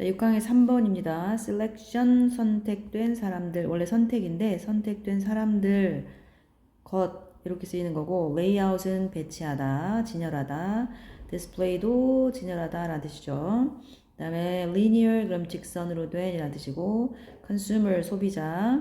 자, 6항의 3번입니다. selection 선택된 사람들 원래 선택인데 선택된 사람들 것 이렇게 쓰이는 거고 layout은 배치하다, 진열하다, display도 진열하다라는 뜻이죠. 그다음에 linear 그럼 직선으로 된이라는 뜻이고 consumer 소비자,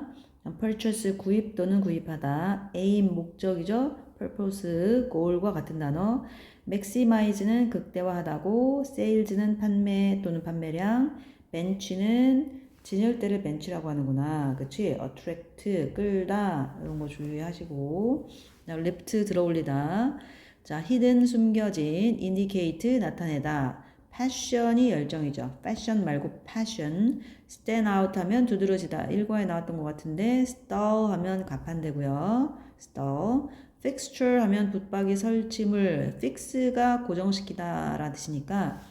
purchase 구입 또는 구입하다, aim 목적이죠. purpose goal과 같은 단어, maximize는 극대화하다고, sales는 판매 또는 판매량, bench는 진열대를 벤치라고 하는구나. 그치? attract, 끌다. 이런 거 주의하시고. lift, 들어올리다. 자, hidden, 숨겨진. indicate, 나타내다. passion이 열정이죠. fashion 말고 passion. stand out 하면 두드러지다. 일과에 나왔던 것 같은데, stall 하면 가판되고요. stall. Fixture 하면 붙박이 설치물. fix가 고정시키다 라는 뜻이니까,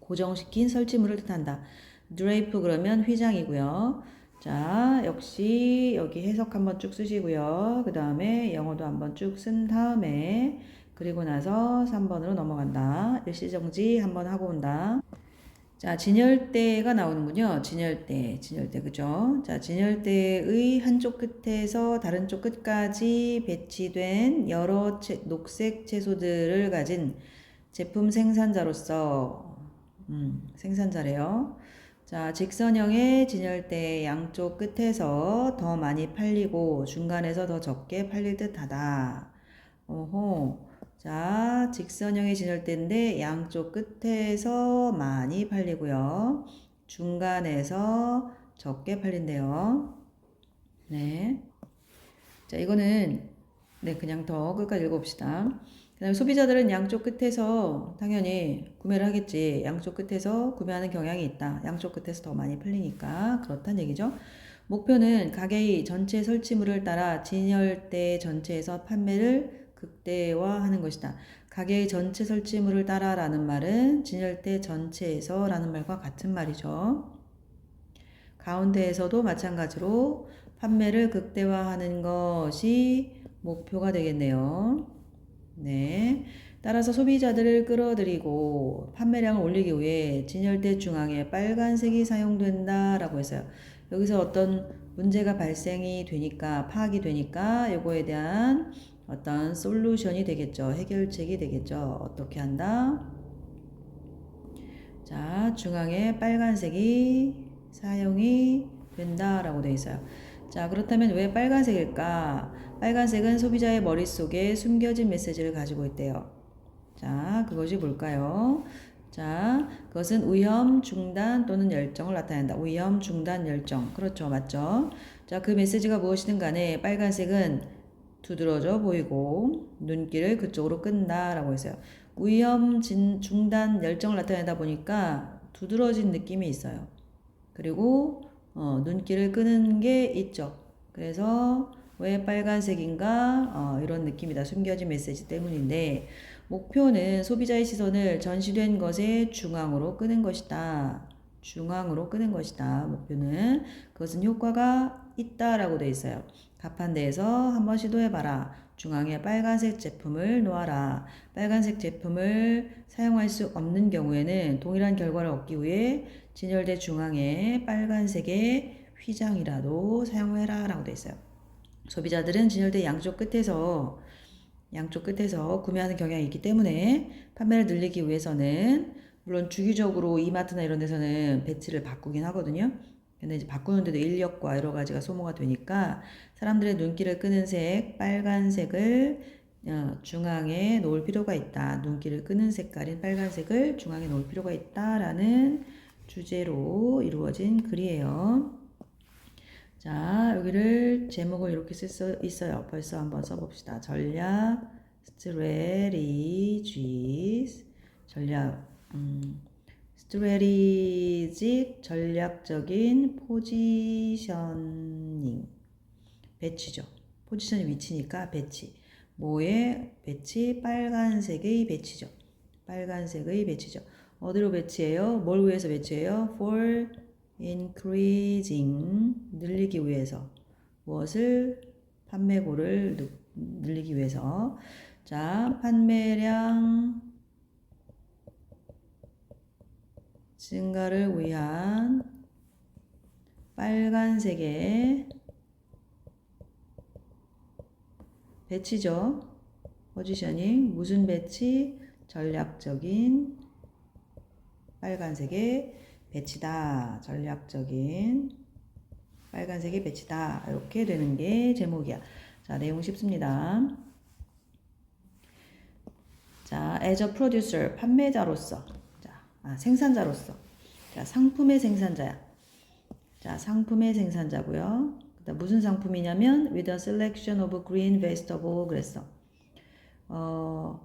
고정시킨 설치물을 뜻한다. 드레이프 그러면 휘장이고요. 자, 역시 여기 해석 한번 쭉 쓰시고요. 그 다음에 영어도 한번 쭉 쓴 다음에 그리고 나서 3번으로 넘어간다. 일시정지 한번 하고 온다. 자, 진열대가 나오는군요. 진열대, 진열대, 그죠? 자, 진열대의 한쪽 끝에서 다른 쪽 끝까지 배치된 여러 채, 녹색 채소들을 가진 제품 생산자로서, 음, 생산자래요. 자, 직선형의 진열대 양쪽 끝에서 더 많이 팔리고 중간에서 더 적게 팔릴 듯 하다. 오호. 자, 직선형의 진열대인데 양쪽 끝에서 많이 팔리고요. 중간에서 적게 팔린대요. 네. 자, 이거는 네, 그냥 더 끝까지 읽어봅시다. 그 다음에 소비자들은 양쪽 끝에서 당연히 구매를 하겠지. 양쪽 끝에서 구매하는 경향이 있다. 양쪽 끝에서 더 많이 팔리니까 그렇다는 얘기죠. 목표는 가게의 전체 설치물을 따라 진열대 전체에서 판매를 극대화하는 것이다. 가게의 전체 설치물을 따라라는 말은 진열대 전체에서라는 말과 같은 말이죠. 가운데에서도 마찬가지로 판매를 극대화하는 것이 목표가 되겠네요. 네. 따라서 소비자들을 끌어들이고 판매량을 올리기 위해 진열대 중앙에 빨간색이 사용된다라고 했어요. 여기서 어떤 문제가 발생이 되니까 파악이 되니까 이거에 대한 어떤 솔루션이 되겠죠. 해결책이 되겠죠. 어떻게 한다? 자, 중앙에 빨간색이 사용이 된다라고 되어 있어요. 자, 그렇다면 왜 빨간색일까? 빨간색은 소비자의 머릿속에 숨겨진 메시지를 가지고 있대요. 자, 그것이 뭘까요? 자, 그것은 위험, 중단 또는 열정을 나타낸다. 위험, 중단, 열정. 그렇죠. 맞죠? 자, 그 메시지가 무엇이든 간에 빨간색은 두드러져 보이고 눈길을 그쪽으로 끈다라고 했어요. 위험, 진, 중단, 열정을 나타내다 보니까 두드러진 느낌이 있어요. 그리고 어, 눈길을 끄는 게 있죠. 그래서 왜 빨간색인가? 어, 이런 느낌이다. 숨겨진 메시지 때문인데 목표는 소비자의 시선을 전시된 것의 중앙으로 끄는 것이다. 중앙으로 끄는 것이다. 목표는 그것은 효과가 있다라고 되어 있어요. 가판대에서 한번 시도해봐라. 중앙에 빨간색 제품을 놓아라. 빨간색 제품을 사용할 수 없는 경우에는 동일한 결과를 얻기 위해 진열대 중앙에 빨간색의 휘장이라도 사용해라 라고 되어 있어요. 소비자들은 진열대 양쪽 끝에서 양쪽 끝에서 구매하는 경향이 있기 때문에 판매를 늘리기 위해서는 물론 주기적으로 이마트나 이런 데서는 배치를 바꾸긴 하거든요. 근데 이제 바꾸는데도 인력과 여러 가지가 소모가 되니까 사람들의 눈길을 끄는 색 빨간색을 어, 중앙에 놓을 필요가 있다. 눈길을 끄는 색깔인 빨간색을 중앙에 놓을 필요가 있다라는 주제로 이루어진 글이에요. 자, 여기를 제목을 이렇게 쓸 수 있어요. 벌써 한번 써봅시다. 전략 strategies 전략 음, strategic 전략적인 포지셔닝 배치죠. 포지션이 위치니까 배치. 뭐의 배치? 빨간색의 배치죠. 빨간색의 배치죠. 어디로 배치해요? 뭘 위해서 배치해요? for increasing 늘리기 위해서 무엇을 판매고를 늘리기 위해서 자 판매량 증가를 위한 빨간색의 배치죠. 포지셔닝 무슨 배치? 전략적인 빨간색의 배치다. 전략적인 빨간색의 배치다. 이렇게 되는 게 제목이야. 자, 내용 쉽습니다. 자, as a producer, 판매자로서. 자, 아, 생산자로서. 자, 상품의 생산자야. 자, 상품의 생산자고요. 그다음 무슨 상품이냐면 with a selection of green vegetable 그랬어. 어,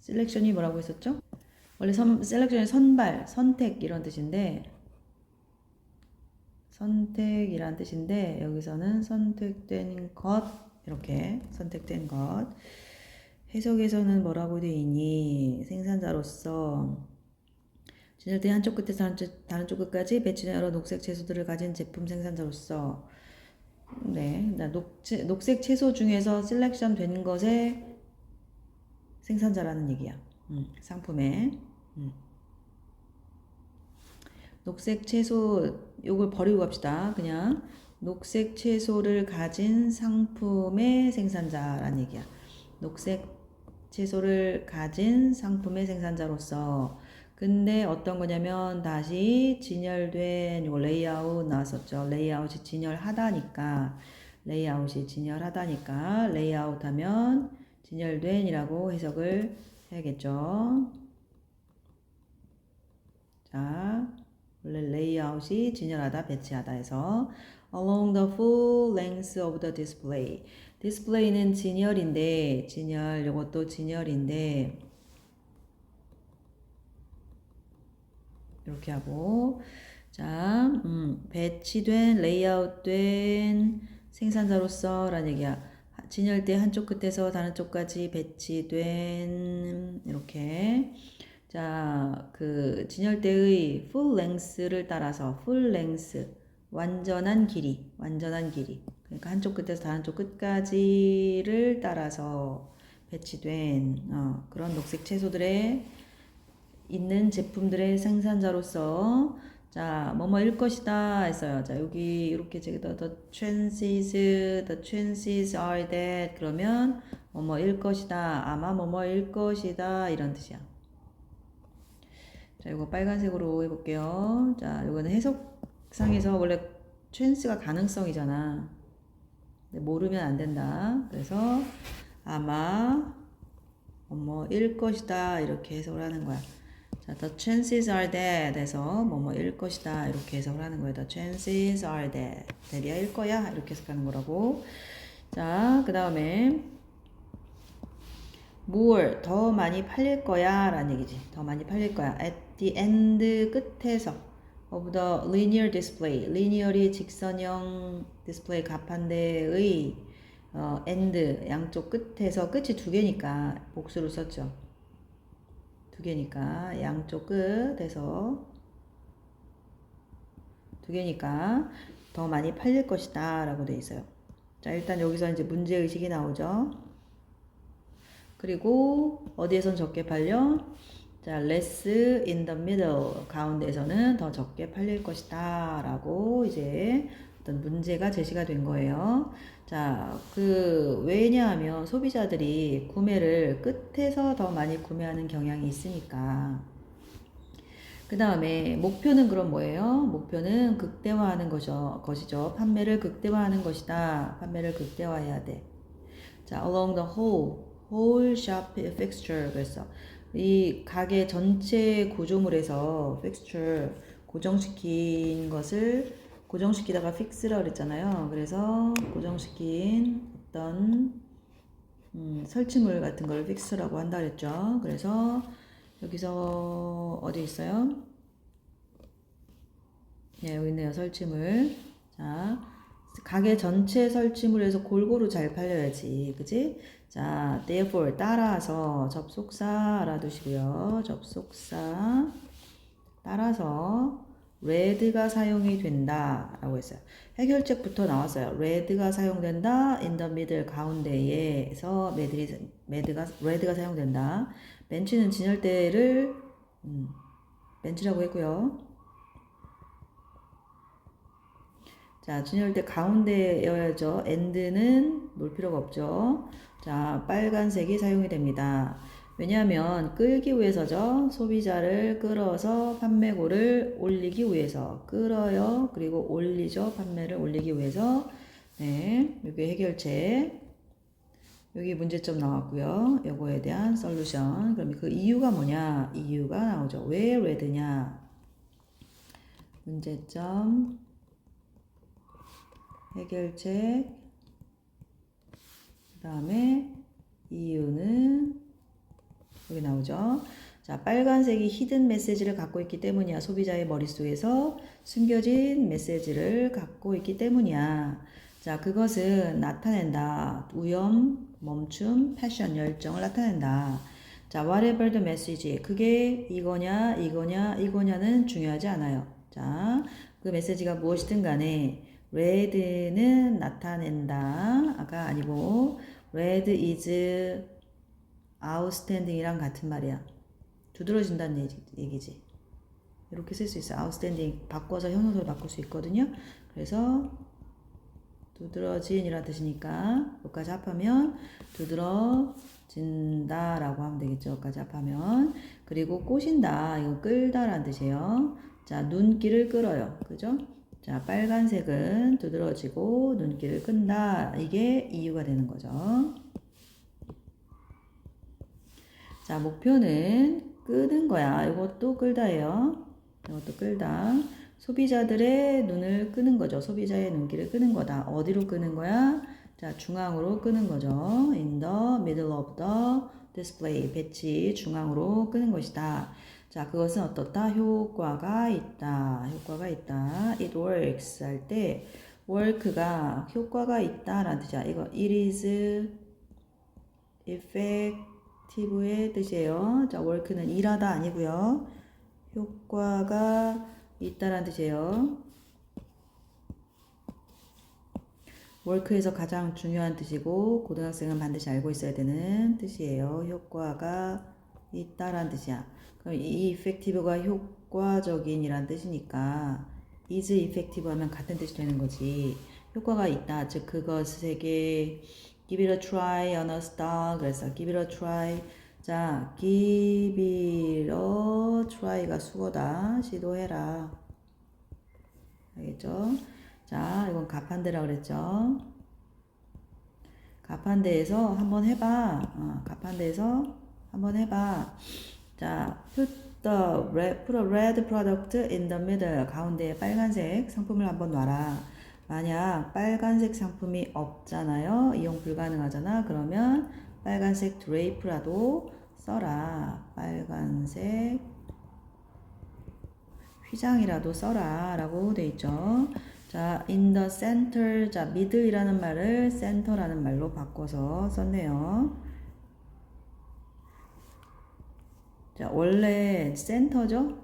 셀렉션이 뭐라고 했었죠? 원래 선, 셀렉션이 선발, 선택 이런 뜻인데 선택이란 뜻인데 여기서는 선택된 것 이렇게 선택된 것 해석에서는 뭐라고 되어 있니? 생산자로서 진열대 한쪽 끝에서 다른 쪽 끝까지 배치된 여러 녹색 채소들을 가진 제품 생산자로서 네, 나 녹, 녹색 채소 중에서 셀렉션 된 것의 생산자라는 얘기야. 음, 상품에. 음. 녹색 채소 요걸 버리고 갑시다. 그냥 녹색 채소를 가진 상품의 생산자라는 얘기야. 녹색 채소를 가진 상품의 생산자로서 근데 어떤 거냐면 다시 진열된 요 레이아웃 나왔었죠. 레이아웃이 진열하다니까 레이아웃이 진열하다니까 레이아웃 하면 진열된이라고 해석을 해야겠죠. 자, 원래 레이아웃이 진열하다, 배치하다 해서 along the full length of the display. 디스플레이는 진열인데 진열 이것도 진열인데 이렇게 하고 자 음, 배치된 레이아웃된 생산자로서 라는 얘기야. 진열대 한쪽 끝에서 다른 쪽까지 배치된 이렇게 자, 그 진열대의 full length를 따라서 full length 완전한 길이, 완전한 길이. 그러니까 한쪽 끝에서 다른 쪽 끝까지를 따라서 배치된 어, 그런 녹색 채소들의 있는 제품들의 생산자로서 자, 뭐뭐일 것이다 했어요. 자, 여기 이렇게 제가 the chances, the chances are that 그러면 뭐뭐일 것이다. 아마 뭐뭐일 것이다. 이런 뜻이야. 자, 이거 빨간색으로 해 볼게요. 자, 이거는 해석상에서 원래 chance가 가능성이잖아. 모르면 안 된다. 그래서 아마 뭐뭐일 것이다. 이렇게 해석을 하는 거야. 자, the chances are that 에서 뭐뭐일 것이다 이렇게 해석을 하는 거예요. The chances are that 대리야 일 거야 이렇게 해석하는 거라고. 자, 그 다음에 more 더 많이 팔릴 거야 라는 얘기지. 더 많이 팔릴 거야. At the end 끝에서 of the linear display, linear이 직선형 디스플레이 가판대의 어, end 양쪽 끝에서 끝이 두 개니까 복수를 썼죠. 두 개니까 양쪽 끝에서 두 개니까 더 많이 팔릴 것이다 라고 되어 있어요. 자 일단 여기서 이제 문제의식이 나오죠. 그리고 어디에선 적게 팔려? 자, less in the middle 가운데에서는 더 적게 팔릴 것이다 라고 이제 어떤 문제가 제시가 된 거예요. 자, 그 왜냐하면 소비자들이 구매를 끝에서 더 많이 구매하는 경향이 있으니까. 그 다음에 목표는 그럼 뭐예요? 목표는 극대화하는 거죠, 것이죠. 판매를 극대화하는 것이다. 판매를 극대화해야 돼. 자, along the whole, whole shop fixture 그래서 이 가게 전체 구조물에서 fixture 고정시킨 것을 고정시키다가 픽스라 그랬잖아요. 그래서 고정시킨 어떤 음, 설치물 같은 걸 픽스라고 한다 그랬죠. 그래서 여기서 어디 있어요? 네, 여기 있네요. 설치물. 자, 가게 전체 설치물에서 골고루 잘 팔려야지. 그지? 자, therefore 따라서 접속사 알아두시고요. 접속사 따라서 red가 사용이 된다 라고 했어요. 해결책부터 나왔어요. red가 사용된다. in the middle 가운데에서 red가, red가 사용된다. 벤치는 진열대를 음, 벤치라고 했고요. 자, 진열할 때 가운데여야죠. end는 놓을 필요가 없죠. 자, 빨간색이 사용이 됩니다. 왜냐하면 끌기 위해서죠. 소비자를 끌어서 판매고를 올리기 위해서 끌어요. 그리고 올리죠. 판매를 올리기 위해서 네, 여기 해결책 여기 문제점 나왔고요. 요거에 대한 솔루션. 그럼 그 이유가 뭐냐? 이유가 나오죠. 왜 red냐? 문제점 해결책 그 다음에 이유는 여기 나오죠. 자, 빨간색이 히든 메시지를 갖고 있기 때문이야. 소비자의 머릿속에서 숨겨진 메시지를 갖고 있기 때문이야. 자, 그것은 나타낸다. 우연, 멈춤, 패션, 열정을 나타낸다. 자, whatever the message. 그게 이거냐, 이거냐, 이거냐는 중요하지 않아요. 자, 그 메시지가 무엇이든 간에 red는 나타낸다. 아까 아니고 red is outstanding이랑 같은 말이야. 두드러진다는 얘기- 얘기지. 이렇게 쓸 수 있어. outstanding 바꿔서 형용사로 바꿀 수 있거든요. 그래서 두드러진이라는 뜻이니까 여기까지 합하면 두드러진다라고 하면 되겠죠. 여기까지 합하면 그리고 꼬신다 이거 끌다라는 뜻이에요. 자 눈길을 끌어요. 그죠? 자 빨간색은 두드러지고 눈길을 끈다 이게 이유가 되는 거죠. 자 목표는 끄는 거야. 이것도 끌다예요. 이것도 끌다. 소비자들의 눈을 끄는 거죠. 소비자의 눈길을 끄는 거다. 어디로 끄는 거야? 자, 중앙으로 끄는 거죠. In the middle of the display. 배치 중앙으로 끄는 것이다. 자, 그것은 어떻다? 효과가 있다. 효과가 있다. It works 할 때 work가 효과가 있다라는 뜻이야. 이거 it is effective의 뜻이에요. 자, work는 일하다 아니고요. 효과가 있다라는 뜻이에요. work에서 가장 중요한 뜻이고 고등학생은 반드시 알고 있어야 되는 뜻이에요. 효과가 있다라는 뜻이야. 그럼 이 effective가 효과적인이란 뜻이니까 is effective 하면 같은 뜻이 되는 거지. 효과가 있다. 즉 그것에게 give it a try, honest dog. 그래서 give it a try. 자, give it a try가 수거다. 시도해라. 알겠죠? 자, 이건 가판대라 그랬죠? 가판대에서 한번 해봐. 어, 가판대에서 한번 해봐. 자, put the red, put a red product in the middle. 가운데에 빨간색 상품을 한번 놔라. 만약 빨간색 상품이 없잖아요. 이용 불가능하잖아. 그러면 빨간색 드레이프라도 써라. 빨간색 휘장이라도 써라. 라고 돼 있죠. 자, in the center. 자, middle이라는 말을 center라는 말로 바꿔서 썼네요. 자, 원래 센터죠?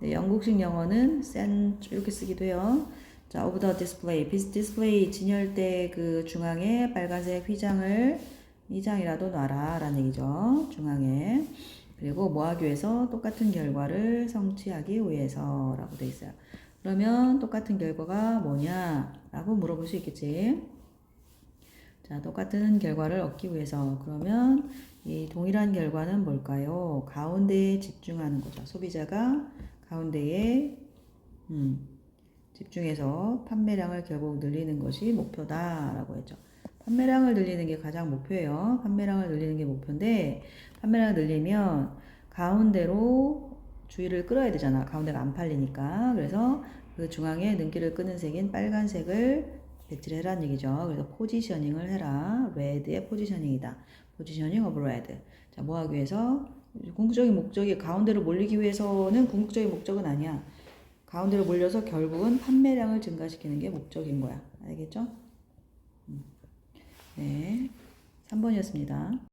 네, 영국식 영어는 센 이렇게 쓰기도 해요. 자, of the display. 디스플레이 진열대 그 중앙에 빨간색 휘장을 휘장이라도 놔라 라는 얘기죠. 중앙에. 그리고 뭐 하기 위해서 똑같은 결과를 성취하기 위해서 라고 돼 있어요. 그러면 똑같은 결과가 뭐냐? 라고 물어볼 수 있겠지. 자, 똑같은 결과를 얻기 위해서. 그러면 이 동일한 결과는 뭘까요? 가운데에 집중하는 거죠. 소비자가 가운데에 음, 집중해서 판매량을 결국 늘리는 것이 목표다라고 했죠. 판매량을 늘리는 게 가장 목표예요. 판매량을 늘리는 게 목표인데 판매량을 늘리면 가운데로 주의를 끌어야 되잖아. 가운데가 안 팔리니까. 그래서 그 중앙에 눈길을 끄는 색인 빨간색을 배치를 해라는 얘기죠. 그래서 포지셔닝을 해라. 레드의 포지셔닝이다. 포지셔닝 오브 레드. 자, 뭐 하기 위해서? 궁극적인 목적이 가운데로 몰리기 위해서는 궁극적인 목적은 아니야. 가운데로 몰려서 결국은 판매량을 증가시키는 게 목적인 거야. 알겠죠? 음. 네. 3번이었습니다.